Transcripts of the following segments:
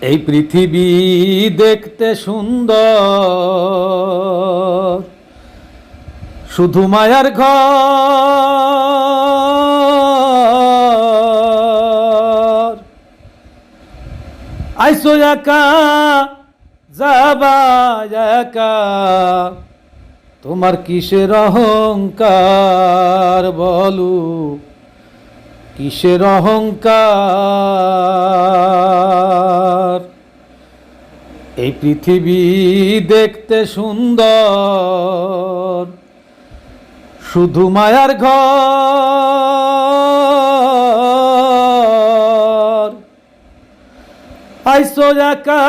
এই পৃথিবী দেখতে সুন্দর। শুধু মায়ার ঘর। আইসো একা, যাবা একা। তোমার কিসের অহংকার বলু? কিসের অহংকার? পৃথিবী দেখতে সুন্দর। শুধু মায়ার ঘর। আইসো একা,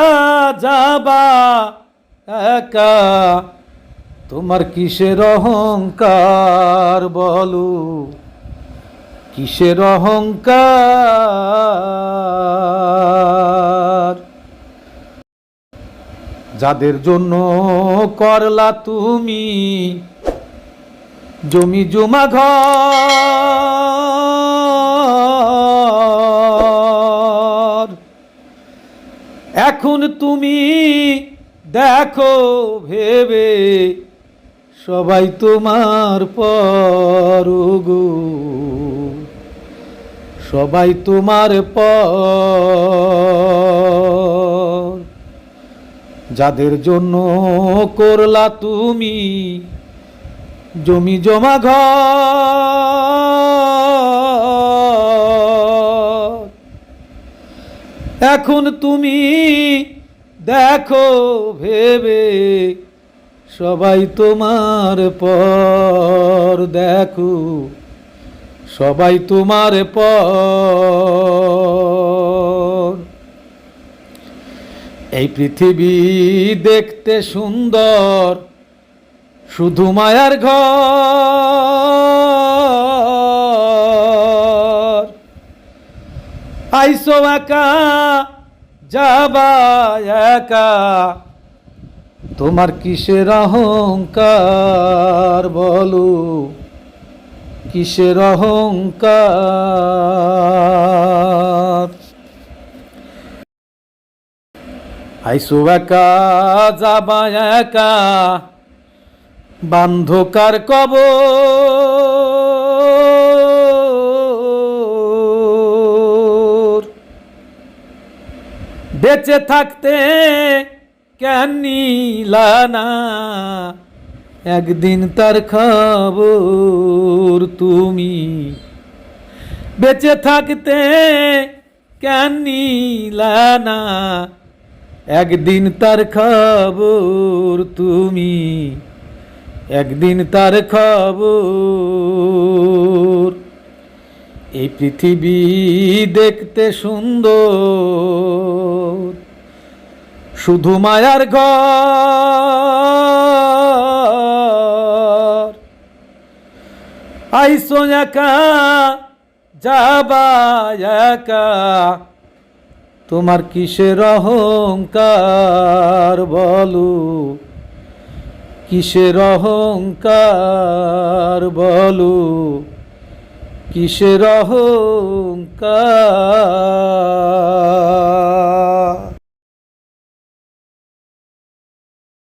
যাবা একা। তোমার কিসের অহংকার বলু? কিসের অহংকার? যাদের জন্য করলা তুমি, জমি জমা ঘর। এখন তুমি দেখো, ভেবে সবাই তোমার পর সবাই তোমার পর যাদের জন্য করলা তুমি, জমি জমা ঘর। এখন তুমি দেখো, ভেবে সবাই তোমার পর। দেখো, সবাই তোমার পর। এই পৃথিবী দেখতে সুন্দর, শুধু মায়ার ঘর। আইসো একা, যাবা একা, তোমার কিসের অহংকার বলো? কিসের অহংকার? আইসো বান্ধকার কবর। বেঁচে থাকতে কেন নিলা না? একদিন তার খবর তুমি। বেঁচে থাকতে কেন নিলা না? একদিন তার খবর তুমি, একদিন তার খবর। এই পৃথিবী দেখতে সুন্দর, শুধু মায়ার ঘর। আইসো একা, যাবা একা তোমার কিসের অহংকার বলো? কিসের অহংকার বলো? কিসের অহংকার